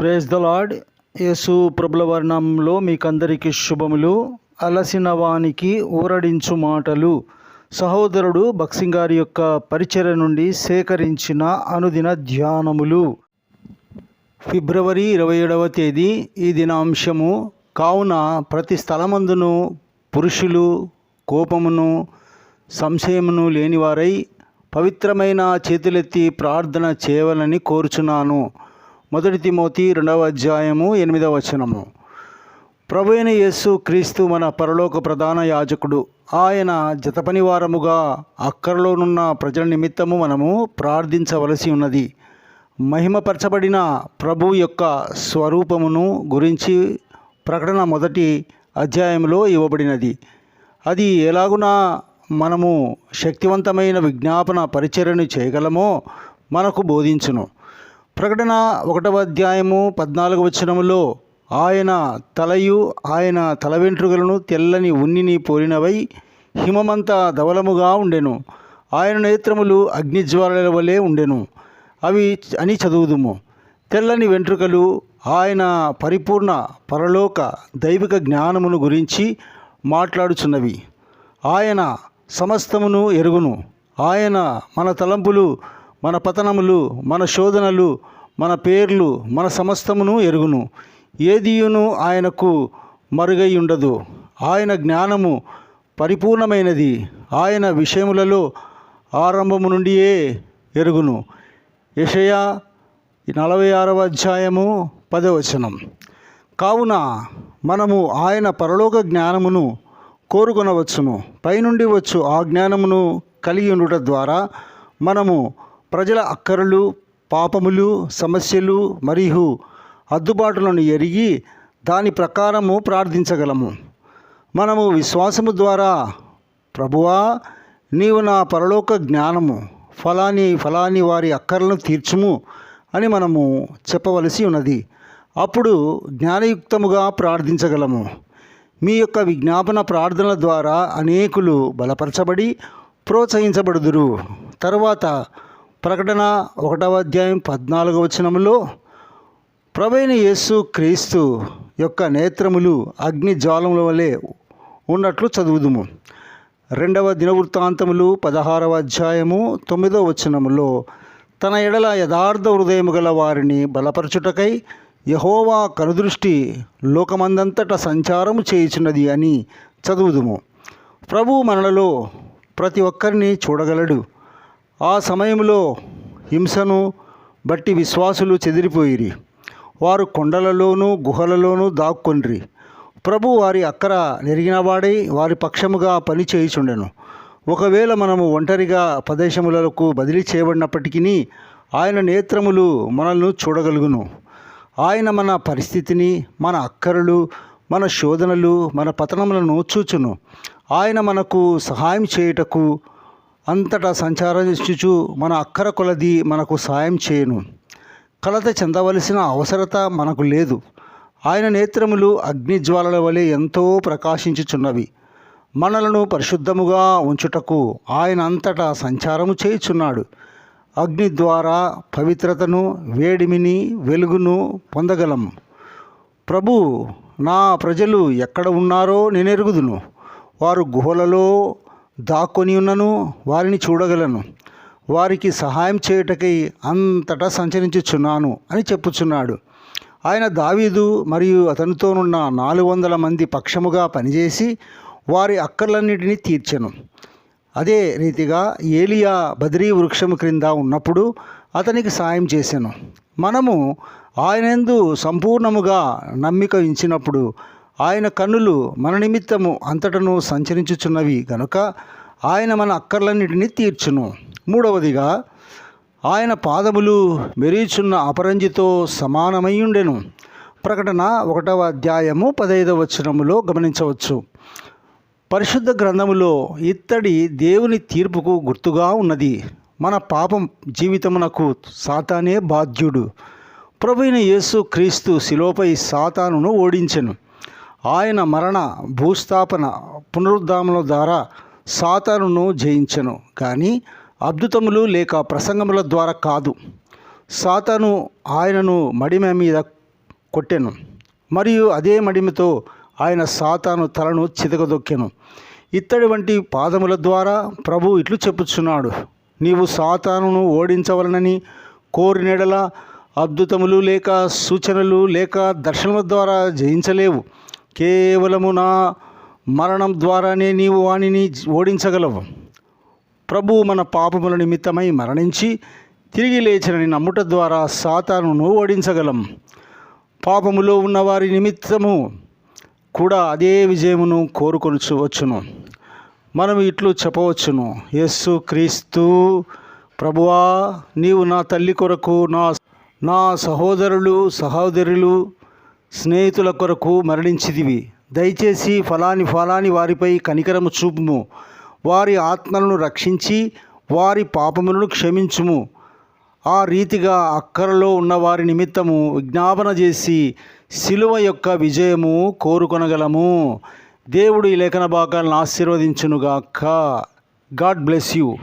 Praise the lord యేసు ప్రభుల వర్ణంలో మీకందరికీ శుభములు. అలసిన వానికి ఊరడించు మాటలు. సహోదరుడు బక్సింగ్ గారి యొక్క పరిచయ నుండి సేకరించిన అనుదిన ధ్యానములు. ఫిబ్రవరి ఇరవై ఏడవ తేదీ ఈ దినాంశము. కావున ప్రతి స్థలమందును పురుషులు కోపమును సంశయమును లేనివారై పవిత్రమైన చేతులెత్తి ప్రార్థన చేయవలని కోరుచున్నాను. మొదటి తిమోతి రెండవ అధ్యాయము ఎనిమిదవ వచనము. ప్రభు యేసు క్రీస్తు మన పరలోక ప్రధాన యాజకుడు. ఆయన జతపనివారముగా అక్కరలోనున్న ప్రజల నిమిత్తము మనము ప్రార్థించవలసి ఉన్నది. మహిమపరచబడిన ప్రభు యొక్క స్వరూపమును గురించి ప్రకటన మొదటి అధ్యాయంలో ఇవ్వబడినది. అది ఎలాగునా మనము శక్తివంతమైన విజ్ఞాపన పరిచర్యను చేయగలమో మనకు బోధించును. ప్రకటన ఒకటవ అధ్యాయము పద్నాలుగు వచనములో ఆయన తలయు ఆయన తల వెంట్రుకలను తెల్లని ఉన్నిని పోలినవై హిమమంతా ధవలముగా ఉండెను. ఆయన నేత్రములు అగ్నిజ్వాలల వలె ఉండెను. అవి అని చదువుదుము. తెల్లని వెంట్రుకలు ఆయన పరిపూర్ణ పరలోక దైవిక జ్ఞానమును గురించి మాట్లాడుచున్నవి. ఆయన సమస్తమును ఎరుగును. ఆయన మన తలంపులు మన పతనములు మన శోధనలు మన పేర్లు మన సమస్తమును ఎరుగును. ఏదియును ఆయనకు మరుగై ఉండదు. ఆయన జ్ఞానము పరిపూర్ణమైనది. ఆయన విషయములలో ఆరంభము నుండియే ఎరుగును. యషయా నలభై ఆరవ అధ్యాయము పదవచనం. కావున మనము ఆయన పరలోక జ్ఞానమును కోరుకొనవచ్చును. పైనుండి వచ్చు ఆ జ్ఞానమును కలిగి ఉండుట ద్వారా మనము ప్రజల అక్కరలు పాపములు సమస్యలు మరియు అద్దుబాటులను ఎరిగి దాని ప్రకారము ప్రార్థించగలము. మనము విశ్వాసము ద్వారా ప్రభువా నీవు నా పరలోక జ్ఞానము ఫలాని ఫలాని వారి అక్కర్లను తీర్చుము అని మనము చెప్పవలసి ఉన్నది. అప్పుడు జ్ఞానయుక్తముగా ప్రార్థించగలము. మీ యొక్క విజ్ఞాపన ప్రార్థనల ద్వారా అనేకులు బలపరచబడి ప్రోత్సహించబడుదురు. తర్వాత ప్రకటన ఒకటవ అధ్యాయం పద్నాలుగవ వచనంలో ప్రవైన యేసు క్రీస్తు యొక్క నేత్రములు అగ్ని జ్వాలముల వలె ఉన్నట్లు చదువుదుము. రెండవ దినవృత్తాంతములు పదహారవ అధ్యాయము తొమ్మిదవ వచనములో తన ఎడల యథార్థ హృదయము గల వారిని బలపరచుటకై యహోవా కనుదృష్టి లోకమందంతట సంచారము చేయుచున్నది అని చదువుదుము. ప్రభు మనలలో ప్రతి ఒక్కరిని చూడగలడు. ఆ సమయంలో హింసను బట్టి విశ్వాసులు చెదిరిపోయిరి. వారు కొండలలోనూ గుహలలోనూ దాక్కొండ్రి ప్రభు వారి అక్కర నెరిగినవాడై వారి పక్షముగా పని చేయుచుండెను. ఒకవేళ మనము ఒంటరిగా ప్రదేశములకు బదిలీ చేయబడినప్పటికీ ఆయన నేత్రములు మనల్ని చూడగలుగును. ఆయన మన పరిస్థితిని మన అక్కరలు మన శోధనలు మన పతనములను చూచును. ఆయన మనకు సహాయం చేయుటకు అంతటా సంచారం సంచారించుచు మన అక్కర కొలది మనకు సాయం చేయను. కలత చెందవలసిన అవసరత మనకు లేదు. ఆయన నేత్రములు అగ్నిజ్వాలల వలె ఎంతో ప్రకాశించుచున్నవి. మనలను పరిశుద్ధముగా ఉంచుటకు ఆయన అంతటా సంచారము చేయుచున్నాడు. అగ్ని ద్వారా పవిత్రతను వేడిమిని వెలుగును పొందగలం ప్రభు నా ప్రజలు ఎక్కడ ఉన్నారో నేనెరుగుదును. వారు గుహలలో దాక్కొని ఉన్నను వారిని చూడగలను. వారికి సహాయం చేయుటకై అంతటా సంచరించుచున్నాను అని చెప్పుచున్నాడు. ఆయన దావీదు మరియు అతనితోనున్న నాలుగు వందల మంది పక్షముగా పనిచేసి వారి అక్కర్లన్నిటినీ తీర్చెను. అదే రీతిగా ఏలియా బద్రీ వృక్షము క్రింద ఉన్నప్పుడు అతనికి సాయం చేశాను మనము ఆయనందు సంపూర్ణముగా నమ్మిక ఇచ్చినప్పుడు ఆయన కన్నులు మన నిమిత్తము అంతటను సంచరించుచున్నవి గనుక ఆయన మన అక్కర్లన్నిటినీ తీర్చును. మూడవదిగా ఆయన పాదములు మెరీచున్న అపరంజితో సమానమయ్యుండెను. ప్రకటన ఒకటవ అధ్యాయము పదైదవ వచనములో గమనించవచ్చు. పరిశుద్ధ గ్రంథములో ఇత్తడి దేవుని తీర్పుకు గుర్తుగా ఉన్నది. మన పాపం జీవితమునకు సాతానే బాధ్యుడు. ప్రభుైన యేసు క్రీస్తు శిలోపై సాతానును ఓడించెను. ఆయన మరణ భూస్థాపన పునరుద్ధాముల ద్వారా సాతానును జయించెను. కానీ అద్భుతములు లేక ప్రసంగముల ద్వారా కాదు. సాతాను ఆయనను మడిమ మీద కొట్టెను. మరియు అదే మడిమితో ఆయన సాతాను తలను చితకదొక్కెను. ఇత్తడి వంటి పాదముల ద్వారా ప్రభు ఇట్లు చెప్పుచున్నాడు. నీవు సాతానును ఓడించవలనని కోరినెడల అద్భుతములు లేక సూచనలు లేక దర్శనముల ద్వారా జయించలేవు. కేవలము నా మరణం ద్వారానే నీవు వానిని ఓడించగలవు. ప్రభు మన పాపముల నిమిత్తమై మరణించి తిరిగి లేచినని నమ్ముట ద్వారా సాతానును ఓడించగలం. పాపములో ఉన్నవారి నిమిత్తము కూడా అదే విజయమును కోరుకొనవచ్చును మనం ఇట్లు చెప్పవచ్చును. యస్సు క్రీస్తు ప్రభువా నీవు నా తల్లి కొరకు నా నా సహోదరులు సహోదరులు స్నేహితుల కొరకు మరణించిదివి. దయచేసి ఫలాని ఫలాని వారిపై కనికరము చూపుము. వారి ఆత్మలను రక్షించి వారి పాపములను క్షమించుము. ఆ రీతిగా అక్కరలో ఉన్న వారి నిమిత్తము విజ్ఞాపన చేసి శిలువ యొక్క విజయము కోరుకొనగలము. దేవుడు ఈ లేఖన భాగాలను ఆశీర్వదించునుగాక. God bless you.